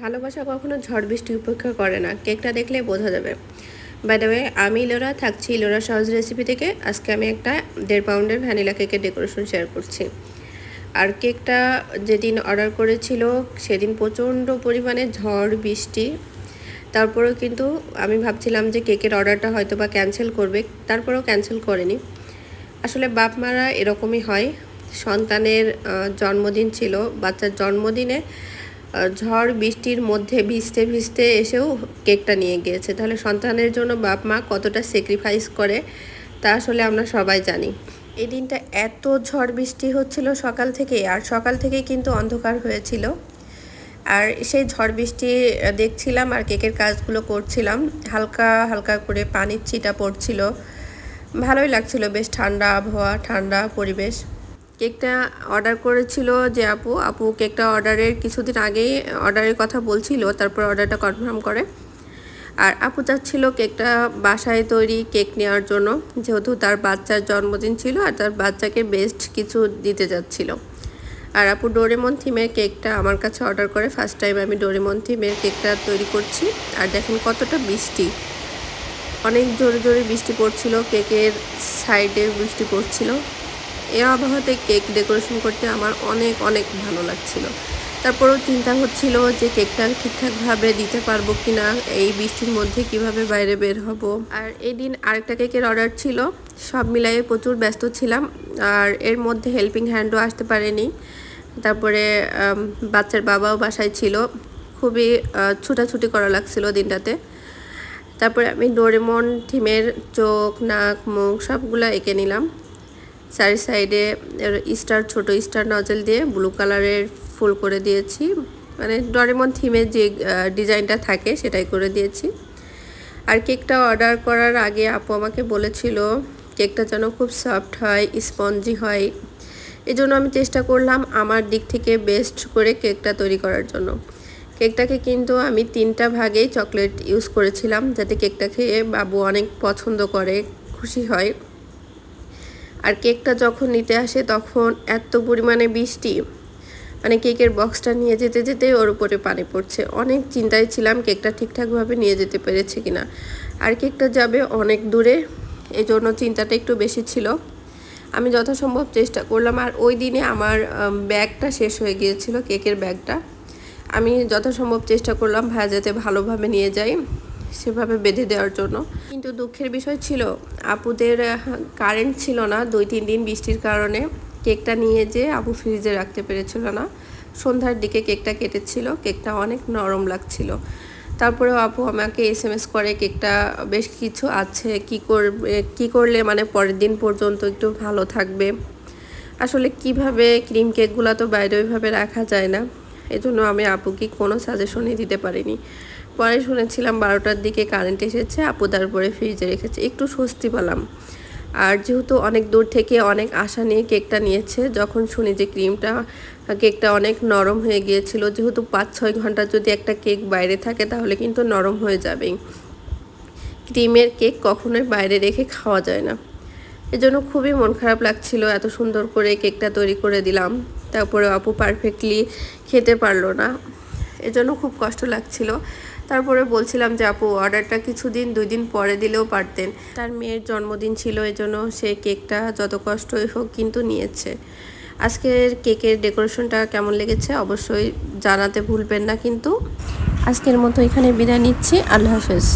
ভালোবাসা কখনো ঝড় বৃষ্টি উপেক্ষা করে না। কেকটা দেখলে বোঝা যাবে। বাই দ্য ওয়ে আমি ইলোরা, থাকছি ইলোরা সহজ রেসিপি থেকে। আজকে আমি একটা দেড় পাউন্ডের ভ্যানিলা কেকের ডেকোরেশন শেয়ার করছি। আর কেকটা যেদিন অর্ডার করেছিল, সেদিন প্রচণ্ড পরিমাণে ঝড় বৃষ্টি। তারপরেও কিন্তু আমি ভাবছিলাম যে কেকের অর্ডারটা হয়তো বা ক্যান্সেল করবে। তারপরেও ক্যান্সেল করেনি। আসলে বাপ মারা এরকমই হয়। সন্তানের জন্মদিন ছিল। বাচ্চার জন্মদিনে ঝড় বৃষ্টির মধ্যে ভিজতে ভিজতে এসেও কেকটা নিয়ে গিয়েছে। তাহলে সন্তানের জন্য বাপ মা কতটা স্যাক্রিফাইস করে, তা আসলে আমরা সবাই জানি। এই দিনটা এত ঝড় বৃষ্টি হচ্ছিল সকাল থেকে আর সকাল থেকে কিন্তু অন্ধকার হয়েছিল। আর সেই ঝড় বৃষ্টি দেখছিলাম আর কেকের কাজগুলো করছিলাম। হালকা হালকা করে পানির ছিটা পড়ছিল। ভালোই লাগছিল, বেশ ঠান্ডা আবহাওয়া, ঠান্ডা পরিবেশ। কেকটা অর্ডার করেছিল যে আপু আপু কেকটা অর্ডারের কিছুদিন আগেই অর্ডারের কথা বলছিল, তারপর অর্ডারটা কনফার্ম করে। আর আপু চাচ্ছিল কেকটা বাসায় তৈরি কেক নেওয়ার জন্য, যেহেতু তার বাচ্চার জন্মদিন ছিল আর তার বাচ্চাকে বেস্ট কিছু দিতে যাচ্ছিল। আর আপু ডোরেমন থিমের কেকটা আমার কাছে অর্ডার করে, ফার্স্ট টাইম আমি ডোরেমন থিমের কেকটা তৈরি করছি। আর দেখেন কতটা বৃষ্টি অনেক জোরে জোরে বৃষ্টি পড়ছিল, কেকের সাইডে বৃষ্টি পড়ছিল। এ আবহাওয়াতে কেক ডেকোরেশন করতে আমার অনেক অনেক ভালো লাগছিল। তারপরেও চিন্তা হচ্ছিল যে কেকটা ঠিকঠাকভাবে দিতে পারব কি না এই বৃষ্টির মধ্যে কীভাবে বাইরে বের হব। আর এই দিন আরেকটা কেকের অর্ডার ছিল, সব মিলাইয়ে প্রচুর ব্যস্ত ছিলাম, আর এর মধ্যে হেল্পিং হ্যান্ডও আসতে পারেনি। তারপরে বাচ্চার বাবাও বাসায় ছিল, খুবই ছুটাছুটি করা লাগছিল দিনটাতে। তারপরে আমি ডোরেমন থিমের চোখ, নাক, মুখ সবগুলো এঁকে নিলাম। চারি সাইডে স্টার, ছোট স্টার নজল দিয়ে ব্লু কালারের ফুল করে দিয়েছি। মানে ডরেমন থিমের যে ডিজাইনটা থাকে সেটাই করে দিয়েছি। আর কেকটা অর্ডার করার আগে আপু আমাকে বলেছিল, কেকটা যেন খুব সফট হয় স্পঞ্জি হয়। এই জন্য আমি চেষ্টা করলাম আমার দিক থেকে বেস্ট করে কেকটা তৈরি করার জন্য। কেকটাকে কিন্তু আমি তিনটা ভাগেই চকলেট ইউজ করেছিলাম, যাতে কেকটা খেয়ে বাবু অনেক পছন্দ করে, খুশি হয়। আর কেকটা যখন নিতে আসে তখন এত পরিমাণে বৃষ্টি মানে কেকের বক্সটা নিয়ে যেতে যেতে ওর উপরে পানি পড়ছে। অনেক চিন্তায় ছিলাম কেকটা ঠিকঠাকভাবে নিয়ে যেতে পেরেছে কিনা। আর কেকটা যাবে অনেক দূরে এই জন্য চিন্তাটা একটু বেশি ছিল। আমি যথাসম্ভব চেষ্টা করলাম আর ওই দিনে আমার ব্যাগটা শেষ হয়ে গিয়েছিল, কেকের ব্যাগটা। আমি যথাসম্ভব চেষ্টা করলাম যাতে ভালোভাবে নিয়ে যাই। সেভাবে বেঁধে দেওয়ার জন্য। কিন্তু দুঃখের বিষয় ছিল, আপুদের কারেন্ট ছিল না। দুই, তিন দিন বৃষ্টির কারণে কেকটা নিয়ে যে আপু ফ্রিজে রাখতে পেরেছিল না। সন্ধ্যার দিকে কেকটা কেটেছিল, কেকটা অনেক নরম লাগছিল। তারপরেও আপু আমাকে এস এম এস করে, কেকটা বেশ কিছু আছে, কি করবে, কি করলে মানে পরের দিন পর্যন্ত একটু ভালো থাকবে? আসলে কীভাবে ক্রিম কেকগুলো তো বাইরে ওইভাবে রাখা যায় না। এজন্য আমি আপুকে কোনো সাজেশনই দিতে পারিনি। পরে শুনেছিলাম বারোটার দিকে কারেন্ট এসেছে, আপু তারপরে ফ্রিজে রেখেছে। একটু স্বস্তি পেলাম। আর যেহেতু অনেক দূর থেকে অনেক আশা নিয়ে কেকটা নিয়েছে, যখন শুনি যে ক্রিমটা কেকটা অনেক নরম হয়ে গিয়েছিল, যেহেতু পাঁচ ছয় ঘণ্টা যদি একটা কেক বাইরে থাকে, তাহলে কিন্তু নরম হয়ে যাবে ক্রিমের কেক কখনোই বাইরে রেখে খাওয়া যায় না। এজন্য খুবই মন খারাপ লাগছিল এত সুন্দর করে কেকটা তৈরি করে দিলাম। তারপরে আপু পারফেক্টলি খেতে পারল না। এজন্য খুব কষ্ট লাগছিল। তারপরে বলছিলাম যে, আপু, অর্ডারটা কিছুদিন দুই দিন পরে দিলেও পারতেন। তার মেয়ের জন্মদিন ছিল, এজন্য সে কেকটা যত কষ্টই হোক কিন্তু নিয়েছে। আজকের কেকের ডেকোরেশনটা কেমন লেগেছে অবশ্যই জানাতে ভুলবেন না কিন্তু। আজকের মতো এখানে বিদায় নিচ্ছি। আল্লাহ হাফেজ।